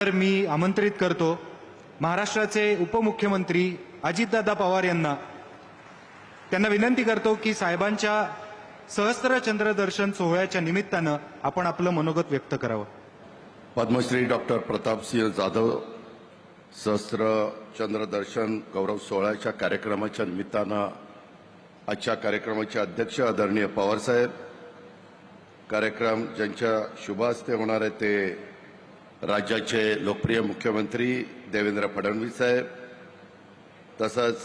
तर मी आमंत्रित करतो महाराष्ट्राचे उपमुख्यमंत्री अजितदादा पवार यांना. त्यांना विनंती करतो की साहेबांच्या सहस्त्र चंद्रदर्शन सोहळ्याच्या निमित्तानं आपण आपलं मनोगत व्यक्त करावं. पद्मश्री डॉक्टर प्रतापसिंह जाधव सहस्त्र चंद्रदर्शन गौरव सोहळ्याच्या कार्यक्रमाच्या निमित्तानं आजच्या कार्यक्रमाचे अध्यक्ष आदरणीय पवारसाहेब कार्यक्रम ज्यांच्या शुभ हस्ते होणार आहे ते राज्याचे लोकप्रिय मुख्यमंत्री देवेंद्र फडणवीस साहेब तसंच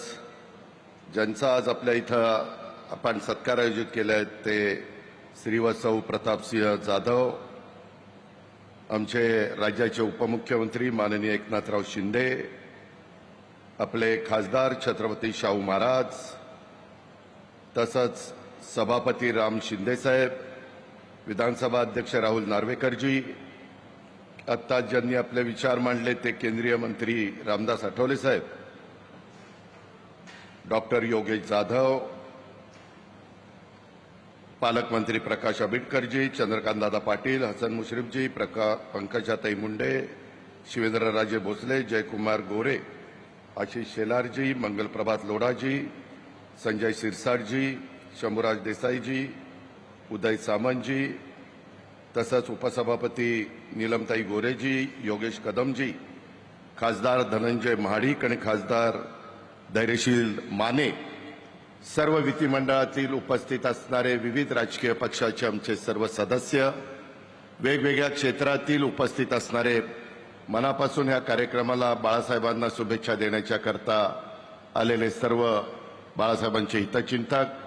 ज्यांचा आज आपल्या इथं आपण सत्कार आयोजित केले आहेत ते श्रीवत्सव प्रतापसिंह जाधव आमचे राज्याचे उपमुख्यमंत्री माननीय एकनाथराव शिंदे आपले खासदार छत्रपती शाहू महाराज तसंच सभापती राम शिंदेसाहेब विधानसभा अध्यक्ष राहुल नार्वेकरजी आत्ता ज्यांनी आपले विचार मांडले ते केंद्रीय मंत्री रामदास आठवले साहेब. डॉक्टर योगेश जाधव पालकमंत्री प्रकाश आंबेडकरजी चंद्रकांतदादा पाटील हसन मुश्रीफजी प्रका पंकजाताई मुंडे शिवेंद्रराजे भोसले जयकुमार गोरे आशिष शेलारजी मंगलप्रभात लोढाजी संजय सिरसाटजी शंभूराज देसाईजी उदय सामंतजी तसंच उपसभापती नीलमताई गोरेजी योगेश कदमजी खासदार धनंजय महाडिक आणि खासदार धैर्यशील माने सर्व विधिमंडळातील उपस्थित असणारे विविध राजकीय पक्षाचे आमचे सर्व सदस्य वेगवेगळ्या क्षेत्रातील उपस्थित असणारे मनापासून या कार्यक्रमाला बाळासाहेबांना शुभेच्छा देण्याच्या करता आलेले सर्व बाळासाहेबांचे हितचिंतक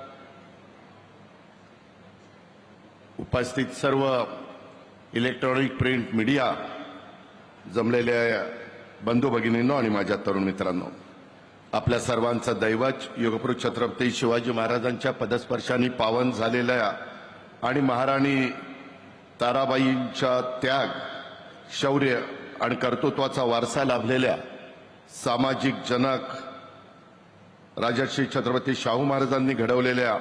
उपस्थित सर्व इलेक्ट्रॉनिक प्रिंट मीडिया जमलेल्या बंधू भगिनींनो आणि माझ्या तरुण मित्रांनो आपल्या सर्वांचं दैवत युगपुरुष छत्रपती शिवाजी महाराजांच्या पदस्पर्शाने पावन झालेल्या आणि महाराणी ताराबाईंच्या त्याग शौर्य आणि कर्तृत्वाचा वारसा लाभलेल्या सामाजिक जनक राजर्षी छत्रपती शाहू महाराजांनी घडवलेल्या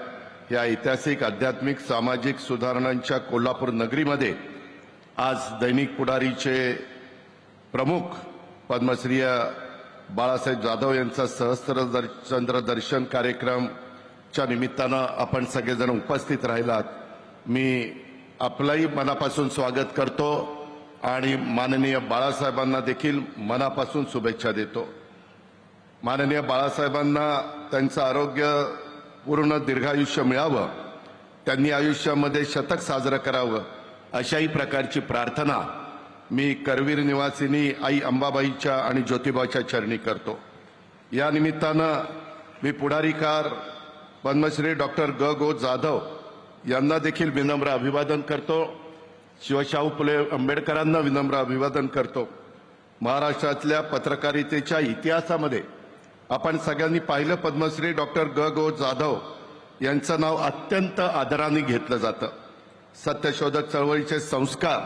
या ऐतिहासिक आध्यात्मिक सामाजिक सुधारणांच्या कोल्हापूर नगरीमध्ये आज दैनिक पुढारीचे प्रमुख पद्मश्री बाळासाहेब जाधव यांचा सहस्त्र चंद्र दर्शन कार्यक्रमच्या निमित्तानं आपण सगळेजण उपस्थित राहिलात. मी आपलंही मनापासून स्वागत करतो आणि माननीय बाळासाहेबांना देखील मनापासून शुभेच्छा देतो. माननीय बाळासाहेबांना त्यांचं आरोग्य पूर्ण दीर्घायुष्य मिळावं त्यांनी आयुष्यामध्ये शतक साजरं करावं अशाही प्रकारची प्रार्थना मी करवीर निवासिनी आई अंबाबाईच्या आणि ज्योतिबाच्या चरणी करतो. या निमित्तानं मी पुढारीकार पद्मश्री डॉक्टर ग. गो. जाधव यांना देखील विनम्र अभिवादन करतो. शिवशाहू फुले आंबेडकरांना विनम्र अभिवादन करतो. महाराष्ट्रातल्या पत्रकारितेच्या इतिहासामध्ये आपण सगळ्यांनी पाहिलं पद्मश्री डॉक्टर ग. गो. जाधव यांचं नाव अत्यंत आदराने घेतलं जातं. सत्यशोधक चळवळीचे संस्कार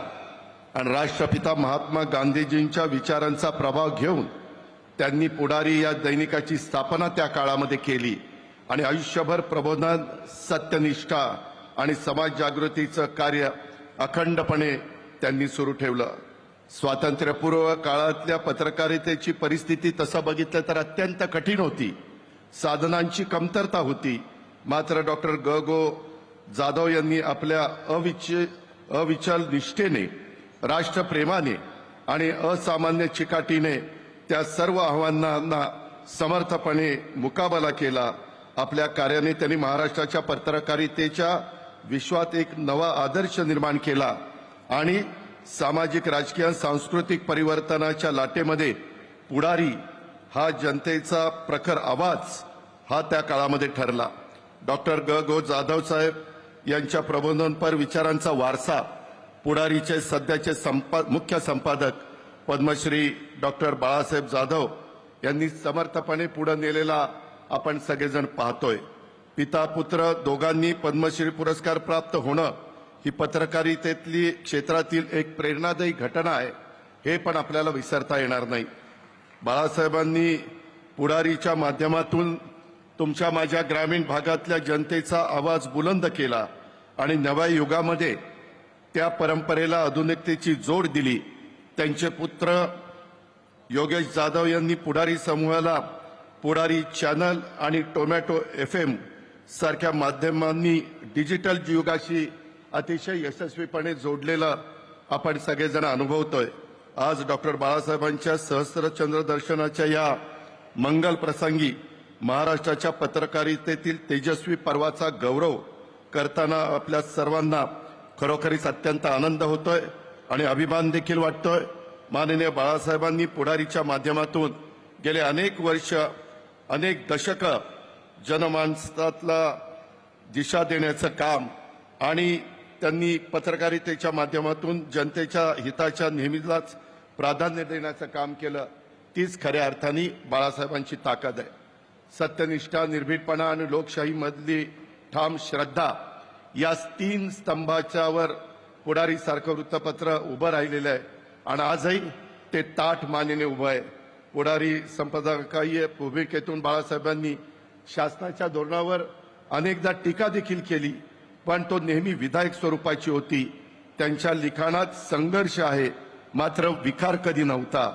आणि राष्ट्रपिता महात्मा गांधीजींच्या विचारांचा प्रभाव घेऊन त्यांनी पुढारी या दैनिकाची स्थापना त्या काळामध्ये केली आणि आयुष्यभर प्रबोधन सत्यनिष्ठा आणि समाज जागृतीचं कार्य अखंडपणे त्यांनी सुरू ठेवलं. स्वातंत्र्यपूर्व काळातल्या पत्रकारितेची परिस्थिती तसं बघितलं तर अत्यंत कठीण होती. साधनांची कमतरता होती. मात्र डॉक्टर ग. गो. जाधव यांनी आपल्या अविच अविचल निष्ठेने राष्ट्रप्रेमाने आणि असामान्य चिकाटीने त्या सर्व आव्हानांना समर्थपणे मुकाबला केला. आपल्या कार्याने त्यांनी महाराष्ट्राच्या पत्रकारितेच्या विश्वात एक नवा आदर्श निर्माण केला आणि सामाजिक राजकीय सांस्कृतिक परिवर्तनाच्या लाटेमध्ये पुढारी हा जनतेचा प्रखर आवाज हा त्या काळामध्ये ठरला. डॉक्टर ग. गो. जाधव साहेब यांच्या प्रबोधनपर विचारांचा वारसा पुढारीचे सध्याचे संपा मुख्य संपादक पद्मश्री डॉक्टर बाळासाहेब जाधव यांनी समर्थपणे पुढे नेलेला आपण सगळेजण पाहतोय. पिता पुत्र दोघांनी पद्मश्री पुरस्कार प्राप्त होणं ही पत्रकारितेतली क्षेत्रातील एक प्रेरणादायी घटना आहे हे पण आपल्याला विसरता येणार नाही. बाळासाहेबांनी पुढारीच्या माध्यमातून तुमच्या माझ्या ग्रामीण भागातल्या जनतेचा आवाज बुलंद केला आणि नव्या युगामध्ये त्या परंपरेला आधुनिकतेची जोड दिली. त्यांचे पुत्र योगेश जाधव यांनी पुढारी समूहाला पुढारी चॅनल आणि टोमॅटो एफ एम सारख्या माध्यमांनी डिजिटल युगाशी अतिशय यशस्वीपणे जोडलेलं आपण सगळेजण अनुभवतोय. आज डॉक्टर बाळासाहेबांच्या सहस्त्रचंद्र दर्शनाच्या या मंगल प्रसंगी महाराष्ट्राच्या पत्रकारितेतील तेजस्वी पर्वाचा गौरव करताना आपल्या सर्वांना खरोखरीच अत्यंत आनंद होतोय आणि अभिमान देखील वाटतोय. माननीय बाळासाहेबांनी पुढारीच्या माध्यमातून गेले अनेक वर्ष अनेक दशकं जनमानसातला दिशा देण्याचं काम आणि त्यांनी पत्रकारितेच्या माध्यमातून जनतेच्या हिताच्या नेहमीलाच प्राधान्य देण्याचं काम केलं. तीच खऱ्या अर्थाने बाळासाहेबांची ताकद आहे. सत्यनिष्ठा निर्भीडपणा आणि लोकशाहीमधली ठाम श्रद्धा या तीन स्तंभाच्यावर पुढारीसारखं वृत्तपत्र उभं राहिलेलं आहे. आणि आजही ते ताठ मानेने उभं आहे. पुढारी संपादकीय भूमिकेतून बाळासाहेबांनी शासनाच्या धोरणावर अनेकदा टीका देखील केली. पण तो नेहमी विधायक स्वरूपाची होती. त्यांच्या लिखाणात संघर्ष आहे मात्र विकार कधी नव्हता.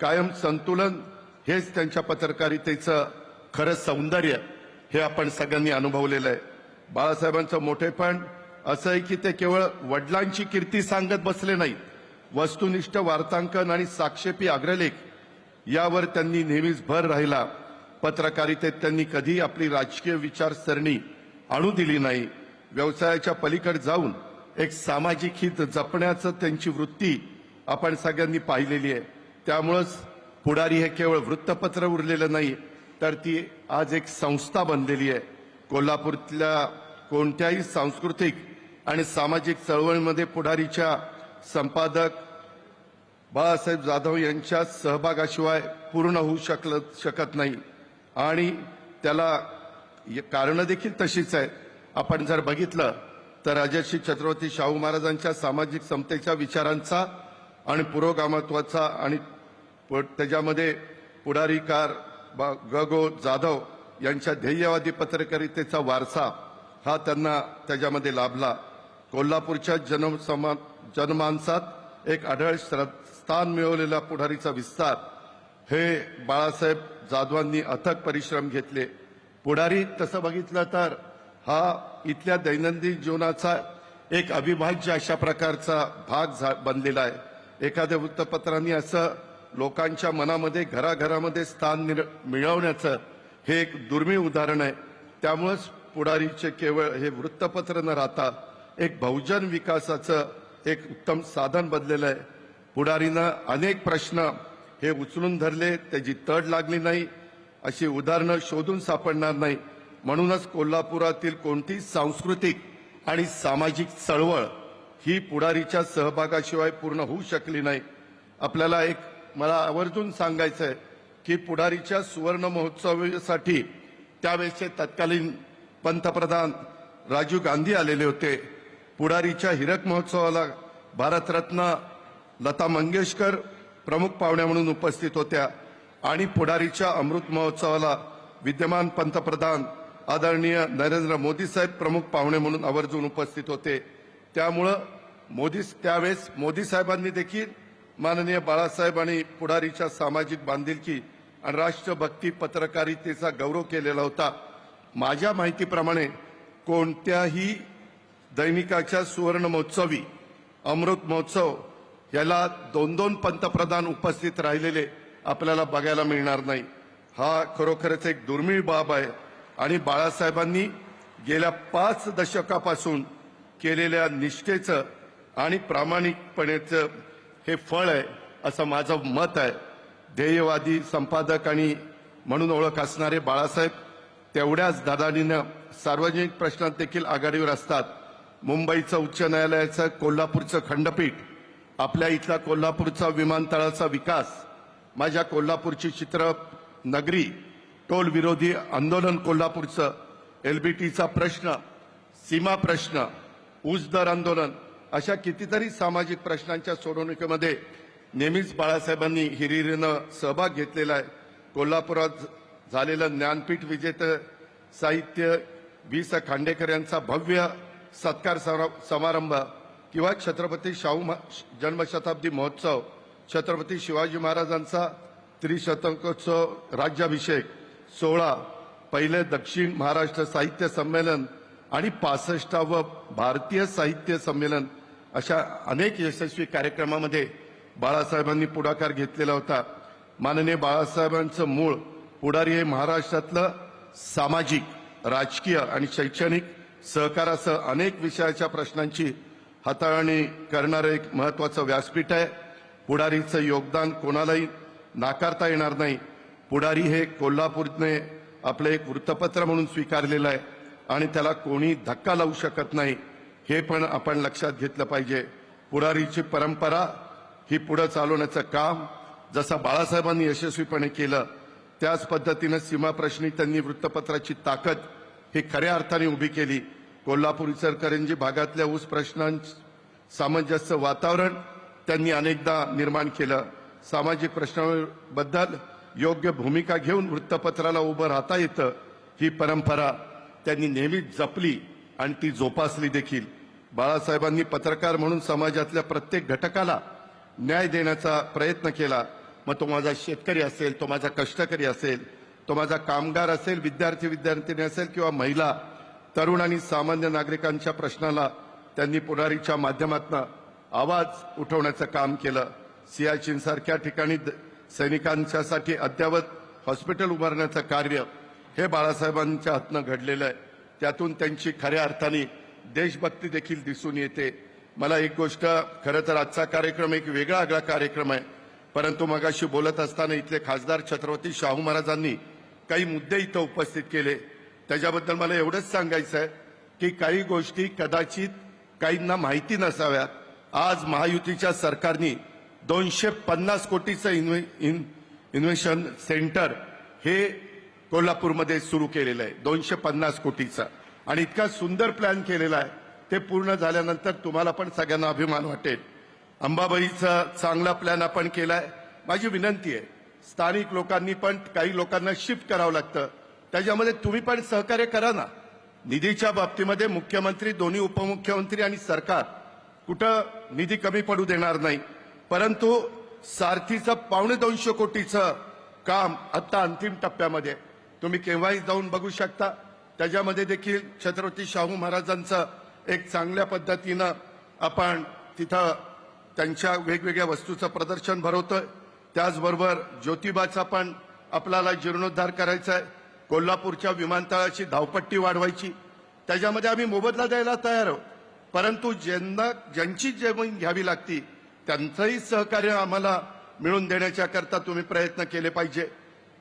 कायम संतुलन हेच त्यांच्या पत्रकारितेचं खरं सौंदर्य हे आपण सगळ्यांनी अनुभवलेलं आहे. बाळासाहेबांचं मोठेपण असं आहे की ते केवळ वडिलांची कीर्ती सांगत बसले नाहीत. वस्तुनिष्ठ वार्तांकन आणि साक्षेपी अग्रलेख यावर त्यांनी नेहमीच भर राहिला. पत्रकारितेत त्यांनी कधी आपली राजकीय विचारसरणी आणू दिली नाही. व्यवसायाच्या पलीकडे जाऊन एक सामाजिक हित जपण्याचं त्यांची वृत्ती आपण सगळ्यांनी पाहिलेली आहे. त्यामुळंच पुढारी हे केवळ वृत्तपत्र उरलेलं नाही तर ती आज एक संस्था बनलेली आहे. कोल्हापूरतल्या कोणत्याही सांस्कृतिक आणि सामाजिक चळवळीमध्ये पुढारीच्या संपादक बाळासाहेब जाधव यांच्या सहभागाशिवाय पूर्ण होऊ शकल शकत नाही. आणि त्याला कारणं देखील तशीच आहेत. आपण जर बघितलं तर राजर्षी छत्रपती शाहू महाराजांच्या सामाजिक समतेच्या विचारांचा आणि पुरोगामत्वाचा आणि त्याच्यामध्ये पुढारीकार गगो ग गो जाधव यांच्या ध्येयवादी पत्रकारितेचा वारसा हा त्यांना त्याच्यामध्ये लाभला. कोल्हापूरच्या जनसमा जनमानसात एक आढळ स्थान मिळवलेला पुढारीचा विस्तार. हे बाळासाहेब जाधवांनी अथक परिश्रम घेतले. पुढारी तसं बघितलं तर हा इथल्या दैनंदिन जीवनाचा एक अविभाज्य अशा प्रकारचा भाग झा- बनलेला आहे. एखाद्या वृत्तपत्रांनी असं लोकांच्या मनामध्ये घराघरामध्ये स्थान निर- मिळवण्याचं हे एक दुर्मिळ उदाहरण आहे. त्यामुळंच पुढारीचे केवळ हे वृत्तपत्र न राहता एक बहुजन विकासाचं एक उत्तम साधन बनलेलं आहे. पुढारीनं अनेक प्रश्न हे उचलून धरले त्याची तड लागली नाही अशी उदाहरणं शोधून सापडणार नाही. म्हणूनच कोल्हापुरातील कोणती सांस्कृतिक आणि सामाजिक चळवळ ही पुढारीच्या सहभागाशिवाय पूर्ण होऊ शकली नाही. आपल्याला एक मला आवर्जून सांगायचं आहे की पुढारीच्या सुवर्ण महोत्सवासाठी त्यावेळेचे तत्कालीन पंतप्रधान राजीव गांधी आलेले होते. पुढारीच्या हिरक महोत्सवाला भारतरत्न लता मंगेशकर प्रमुख पाहुण्या म्हणून उपस्थित होत्या आणि पुढारीच्या अमृत महोत्सवाला विद्यमान पंतप्रधान आदरणीय नरेंद्र मोदी साहेब प्रमुख पाहुणे म्हणून आवर्जून उपस्थित होते. त्यामुळं मोदी त्यावेळेस मोदी साहेबांनी देखील माननीय बाळासाहेब आणि पुढारीच्या सामाजिक बांधिलकी आणि राष्ट्रभक्ती पत्रकारितेचा गौरव केलेला होता. माझ्या माहितीप्रमाणे कोणत्याही दैनिकाच्या सुवर्ण महोत्सवी अमृत महोत्सव याला दोन दोन पंतप्रधान उपस्थित राहिलेले आपल्याला बघायला मिळणार नाही. हा खरोखरच एक दुर्मिळ बाब आहे. आणि बाळासाहेबांनी गेल्या पाच दशकापासून केलेल्या निष्ठेचं आणि प्रामाणिकपणेचं हे फळ आहे असं माझं मत आहे. ध्येयवादी संपादक आणि म्हणून ओळख असणारे बाळासाहेब तेवढ्याच दादानीनं सार्वजनिक प्रश्नात देखील आघाडीवर असतात. मुंबईचं उच्च न्यायालयाचं कोल्हापूरचं खंडपीठ आपल्या इथला कोल्हापूरचा विमानतळाचा विकास माझ्या कोल्हापूरची चित्र नगरी टोल विरोधी आंदोलन कोल्हापूरचं एलबीटीचा प्रश्न सीमा प्रश्न ऊस दर आंदोलन अशा कितीतरी सामाजिक प्रश्नांच्या सोडवणुकीमध्ये नेहमीच बाळासाहेबांनी हिरिरीनं सहभाग घेतलेला आहे. कोल्हापुरात झालेलं ज्ञानपीठ विजेतं साहित्य वि स खांडेकर यांचा भव्य सत्कार समारंभ किंवा छत्रपती शाहू म- जन्मशताब्दी महोत्सव छत्रपती शिवाजी महाराजांचा त्रिशतकोत्सव राज्याभिषेक सोळा पहिले दक्षिण महाराष्ट्र साहित्य संमेलन आणि पासष्टावं भारतीय साहित्य संमेलन अशा अनेक यशस्वी कार्यक्रमामध्ये बाळासाहेबांनी पुढाकार घेतलेला होता. माननीय बाळासाहेबांचं मूळ पुढारी हे महाराष्ट्रातलं सामाजिक राजकीय आणि शैक्षणिक सहकारासह अनेक विषयाच्या प्रश्नांची हाताळणी करणारं एक महत्वाचं व्यासपीठ आहे. पुढारीचं योगदान कोणालाही नाकारता येणार नाही. पुढारी हे कोल्हापूरने आपलं एक वृत्तपत्र म्हणून स्वीकारलेलं आहे आणि त्याला कोणी धक्का लावू शकत नाही हे पण आपण लक्षात घेतलं पाहिजे. पुढारीची परंपरा ही पुढे चालवण्याचं काम जसं बाळासाहेबांनी यशस्वीपणे केलं त्याच पद्धतीनं सीमाप्रश्नी त्यांनी वृत्तपत्राची ताकद ही खऱ्या अर्थाने उभी केली. कोल्हापूर इचलकरंजी भागातल्या ऊस प्रश्नां सामंजस्य वातावरण त्यांनी अनेकदा निर्माण केलं. सामाजिक प्रश्नांबद्दल योग्य भूमिका घेऊन वृत्तपत्राला उभं राहता येतं ही परंपरा त्यांनी नेहमीच जपली आणि ती जोपासली देखील. बाळासाहेबांनी पत्रकार म्हणून समाजातल्या प्रत्येक घटकाला न्याय देण्याचा प्रयत्न केला. मग तो माझा शेतकरी असेल तो माझा कष्टकरी असेल तो माझा कामगार असेल विद्यार्थी विद्यार्थिनी असेल किंवा महिला तरुण आणि सामान्य नागरिकांच्या प्रश्नाला त्यांनी पुढारीच्या माध्यमातून आवाज उठवण्याचं काम केलं. सियाचीन सारख्या ठिकाणी द- सैनिकांच्यासाठी अद्ययावत हॉस्पिटल उभारण्याचं कार्य हे बाळासाहेबांच्या हातनं घडलेलं आहे. त्यातून त्यांची खऱ्या अर्थाने देशभक्ती देखील दिसून येते. मला एक गोष्ट खरं तर आजचा कार्यक्रम एक वेगळा आगळा कार्यक्रम आहे. परंतु मगाशी बोलत असताना इथले खासदार छत्रपती शाहू महाराजांनी काही मुद्दे इथं उपस्थित केले. त्याच्याबद्दल मला एवढंच सांगायचं आहे की काही गोष्टी कदाचित काहींना माहिती नसाव्यात. आज महायुतीच्या सरकारनी दोनशे पन्नास कोटीचं इन्व्हे इन इन्व्हेशन सेंटर हे कोल्हापूरमध्ये सुरू केलेलं आहे. दोनशे पन्नास कोटीचं. आणि इतका सुंदर प्लॅन केलेला आहे. ते पूर्ण झाल्यानंतर तुम्हाला पण सगळ्यांना अभिमान वाटेल. अंबाबाईचा चांगला प्लॅन आपण केला आहे माझी विनंती आहे स्थानिक लोकांनी पण काही लोकांना शिफ्ट करावं लागतं. त्याच्यामध्ये तुम्ही पण सहकार्य करा ना. निधीच्या बाबतीमध्ये मुख्यमंत्री दोन्ही उपमुख्यमंत्री आणि सरकार कुठं निधी कमी पडू देणार नाही. परंतु सारथीचं पावणे दोनशे कोटीचं काम आता अंतिम टप्प्यामध्ये. तुम्ही केव्हाही जाऊन बघू शकता. त्याच्यामध्ये देखील छत्रपती शाहू महाराजांचं एक चांगल्या पद्धतीनं आपण तिथं त्यांच्या वेगवेगळ्या वस्तूचं प्रदर्शन भरवतोय. त्याचबरोबर ज्योतिबाचा पण आपल्याला जीर्णोद्धार करायचा आहे कोल्हापूरच्या विमानतळाची धावपट्टी वाढवायची. त्याच्यामध्ये आम्ही मोबदला द्यायला तयार आहोत. परंतु ज्यांना ज्यांची जमीन घ्यावी लागती त्यांचंही सहकार्य आम्हाला मिळवून देण्याच्या करता तुम्ही प्रयत्न केले पाहिजे.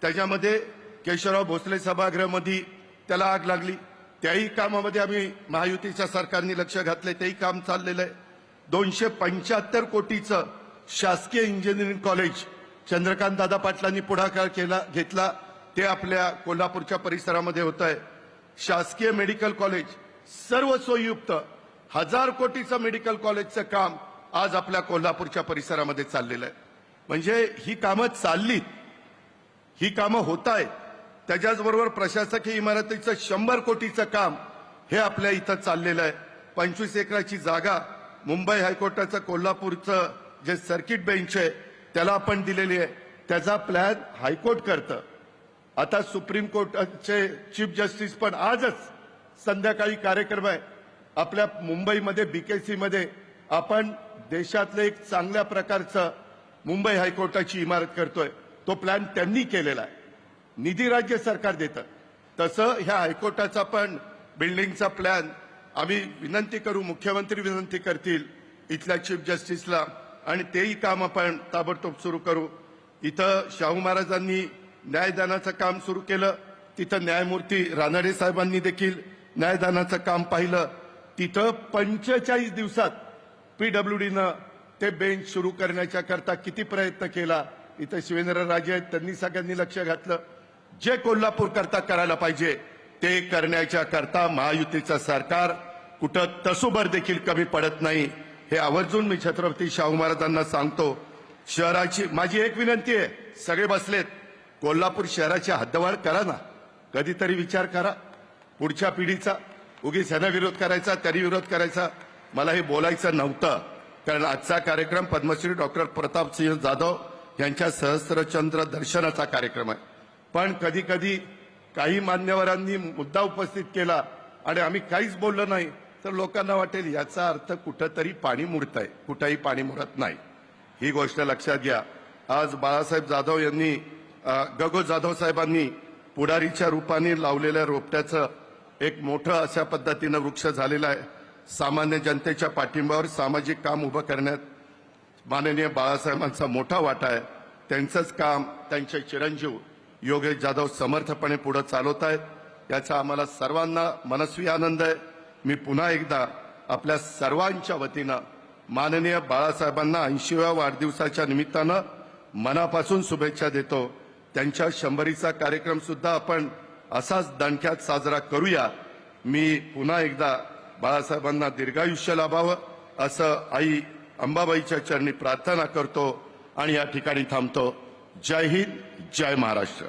त्याच्यामध्ये केशवराव भोसले सभागृहामध्ये त्याला आग लागली. त्याही कामामध्ये आम्ही महायुतीच्या सरकारने लक्ष घातले. तेही काम चाललेलं आहे. दोनशे पंच्याहत्तर कोटीचं शासकीय इंजिनिअरिंग कॉलेज चंद्रकांत दादा पाटलांनी पुढाकार केला घेतला. ते आपल्या कोल्हापूरच्या परिसरामध्ये होत आहे. शासकीय मेडिकल कॉलेज सर्व सोयीयुक्त हजार कोटीचं मेडिकल कॉलेजचं काम आज आपल्या कोल्हापूरच्या परिसरामध्ये चाललेलं आहे. म्हणजे ही कामं चाललीत. ही कामं होत आहेत त्याच्याचबरोबर प्रशासकीय इमारतीचं शंभर कोटीचं काम हे आपल्या इथं चाललेलं आहे. पंचवीस एकराची जागा मुंबई हायकोर्टाचं कोल्हापूरचं जे सर्किट बेंच आहे त्याला आपण दिलेली आहे. त्याचा प्लॅन हायकोर्ट करतं. आता सुप्रीम कोर्टाचे चीफ जस्टिस पण आजच संध्याकाळी कार्यक्रम आहे. आपल्या मुंबईमध्ये बीकेसीमध्ये आपण देशातलं एक चांगल्या प्रकारचं मुंबई हायकोर्टाची इमारत करतोय. तो प्लॅन त्यांनी केलेला आहे. निधी राज्य सरकार देतं. तसं ह्या हायकोर्टाचा पण बिल्डिंगचा प्लॅन आम्ही विनंती करू मुख्यमंत्री विनंती करतील इथल्या चीफ जस्टिसला आणि तेही काम आपण ताबडतोब सुरू करू. इथं शाहू महाराजांनी न्यायदानाचं काम सुरू केलं. तिथं न्यायमूर्ती रानडे साहेबांनी देखील न्यायदानाचं काम पाहिलं. तिथं पंचेचाळीस दिवसात पीडब्ल्यूडीनं ते बेंच सुरू करण्याच्या करता किती प्रयत्न केला? इथं शिवेंद्र राजे आहेत त्यांनी सगळ्यांनी लक्ष घातलं. जे कोल्हापूर करता करायला पाहिजे ते करण्याच्या करता महायुतीचं सरकार कुठं तसूभर देखील कमी पडत नाही. हे आवर्जून मी छत्रपती शाहू महाराजांना सांगतो. शहराची माझी एक विनंती आहे सगळे बसलेत. कोल्हापूर शहराची हद्दवाढ करा ना. कधीतरी विचार करा. पुढच्या पिढीचा उगीच ह्यानं विरोध करायचा त्यांनी विरोध करायचा. मला हे बोलायचं नव्हतं. कारण आजचा कार्यक्रम पद्मश्री डॉक्टर प्रतापसिंह जाधव यांच्या सहस्त्रचंद्र दर्शनाचा कार्यक्रम आहे. पण कधी कधी काही मान्यवरांनी मुद्दा उपस्थित केला आणि आम्ही काहीच बोललो नाही तर लोकांना वाटेल याचा अर्थ कुठंतरी पाणी मुरत आहे कुठंही पाणी मुरत नाही. ही गोष्ट लक्षात घ्या. आज बाळासाहेब जाधव यांनी गगो जाधव साहेबांनी पुढारीच्या रूपाने लावलेल्या रोपट्याचं एक मोठं अशा पद्धतीनं वृक्ष झालेलं आहे. सामान्य जनतेच्या पाठिंब्यावर सामाजिक काम उभं करण्यात माननीय बाळासाहेबांचा मोठा वाटा आहे. त्यांचंच काम त्यांचे चिरंजीव योगेश जाधव समर्थपणे पुढे चालवत आहेत. याचा आम्हाला सर्वांना मनस्वी आनंद आहे. मी पुन्हा एकदा आपल्या सर्वांच्या वतीनं माननीय बाळासाहेबांना ऐंशीव्या वाढदिवसाच्या निमित्तानं मनापासून शुभेच्छा देतो. त्यांच्या शंभरीचा कार्यक्रम सुद्धा आपण असाच दणक्यात साजरा करूया. मी पुन्हा एकदा बाळासाहेबांना दीर्घायुष्य लाभावं असं आई अंबाबाईच्या चरणी प्रार्थना करतो आणि या ठिकाणी थांबतो. जय हिंद जय महाराष्ट्र.